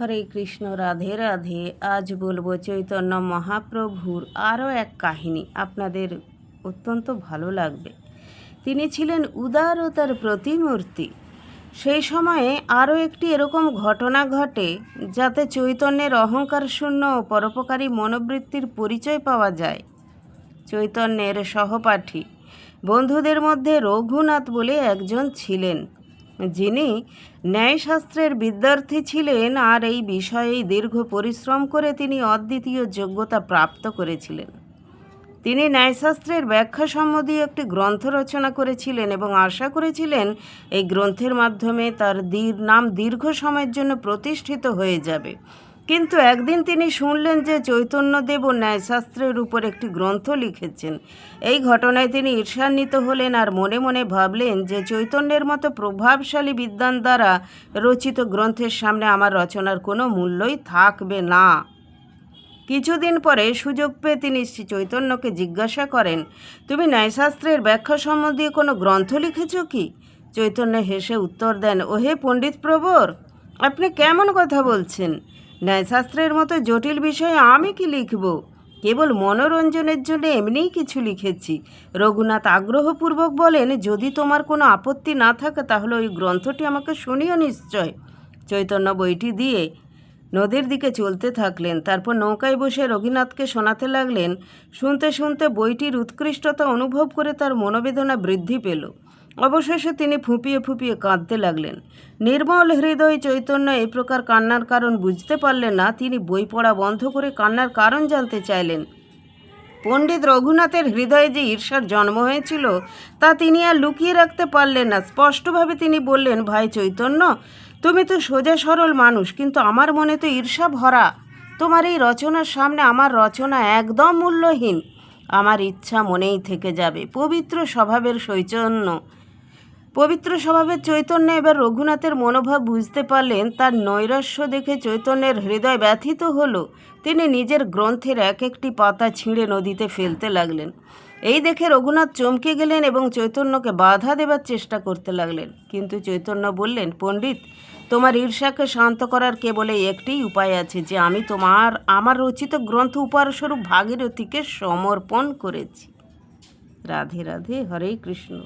হরে কৃষ্ণ, রাধে রাধে। আজ বলব চৈতন্য মহাপ্রভুর আরও এক কাহিনী। আপনাদের অত্যন্ত ভালো লাগবে। তিনি ছিলেন উদারতার প্রতিমূর্তি। সেই সময়ে আরও একটি এরকম ঘটনা ঘটে, যাতে চৈতন্যের অহংকার শূন্য ও পরোপকারী মনোবৃত্তির পরিচয় পাওয়া যায়। চৈতন্যের সহপাঠী, বন্ধুদের মধ্যে রঘুনাথ বলে একজন ছিলেন। যিনি ন্যায়শাস্ত্রের বিদ্যার্থী ছিলেন আর এই বিষয়েই দীর্ঘ পরিশ্রম করে তিনি অদ্বিতীয় যোগ্যতা প্রাপ্ত করেছিলেন। তিনি ন্যায়শাস্ত্রের ব্যাখ্যা সম্বন্ধীয় একটি গ্রন্থ রচনা করেছিলেন এবং আশা করেছিলেন এই গ্রন্থের মাধ্যমে তার নাম দীর্ঘ সময়ের জন্য প্রতিষ্ঠিত হয়ে যাবে। কিন্তু একদিন তিনি শুনলেন যে চৈতন্যদেব ন্যায়শাস্ত্রের উপর একটি গ্রন্থ লিখেছেন। এই ঘটনায় তিনি ঈর্ষান্বিত হলেন আর মনে মনে ভাবলেন যে চৈতন্যের মতো প্রভাবশালী বিদ্যান দ্বারা রচিত গ্রন্থের সামনে আমার রচনার কোনো মূল্যই থাকবে না। কিছুদিন পরে সুযোগ পেয়ে তিনি শ্রী চৈতন্যকে জিজ্ঞাসা করেন, তুমি ন্যায়শাস্ত্রের ব্যাখ্যা সম্বন্ধে কোনো গ্রন্থ লিখেছ কি? চৈতন্য হেসে উত্তর দেন, ওহে পণ্ডিত প্রবর, আপনি কেমন কথা বলছেন? ন্যায়শাস্ত্রের মতো জটিল বিষয়ে আমি কি লিখব? কেবল মনোরঞ্জনের জন্য এমনিই কিছু লিখেছি। রঘুনাথ আগ্রহপূর্বক বলেন, যদি তোমার কোনো আপত্তি না থাকে, তাহলে ওই গ্রন্থটি আমাকে শুনিও নিশ্চয়। চৈতন্য বইটি দিয়ে নদীর দিকে চলতে থাকলেন। তারপর নৌকায় বসে রঘুনাথকে শোনাতে লাগলেন, শুনতে শুনতে বইটির উৎকৃষ্টতা অনুভব করে তার মনোবেদনা বৃদ্ধি পেল। অবশেষে তিনি ফুঁপিয়ে ফুঁপিয়ে কাঁদতে লাগলেন। নির্মল হৃদয় চৈতন্য এই প্রকার কান্নার কারণ বুঝতে পারলেন না, তিনি বই পড়া বন্ধ করে কান্নার কারণ জানতে চাইলেন। পণ্ডিত রঘুনাথের হৃদয়ে যে ঈর্ষার জন্ম হয়েছিল, তা তিনি আর লুকিয়ে রাখতে পারলেন না। স্পষ্টভাবে তিনি বললেন, ভাই চৈতন্য, তুমি তো সোজা সরল মানুষ, কিন্তু আমার মনে তো ঈর্ষা ভরা। তোমার এই রচনার সামনে আমার রচনা একদম মূল্যহীন। আমার ইচ্ছা মনেই থেকে যাবে, পবিত্র স্বভাবের চৈতন্য পবিত্র স্বভাবের চৈতন্য এবার রঘুনাথের মনোভাব বুঝতে পারলেন, তার নৈরাশ্য দেখে চৈতন্যের হৃদয় ব্যথিত হলো। তিনি নিজের গ্রন্থের এক একটি পাতা ছিঁড়ে নদীতে ফেলতে লাগলেন। এই দেখে রঘুনাথ চমকে গেলেন এবং চৈতন্যকে বাধা দেবার চেষ্টা করতে লাগলেন। কিন্তু চৈতন্য বললেন, পণ্ডিত, তোমার ঈর্ষাকে শান্ত করার কেবল একটিই উপায় আছে যে আমি তোমার, আমার রচিত গ্রন্থ উপহারস্বরূপ ভাগীরথীকে সমর্পণ করেছি। রাধে রাধে, হরে কৃষ্ণ।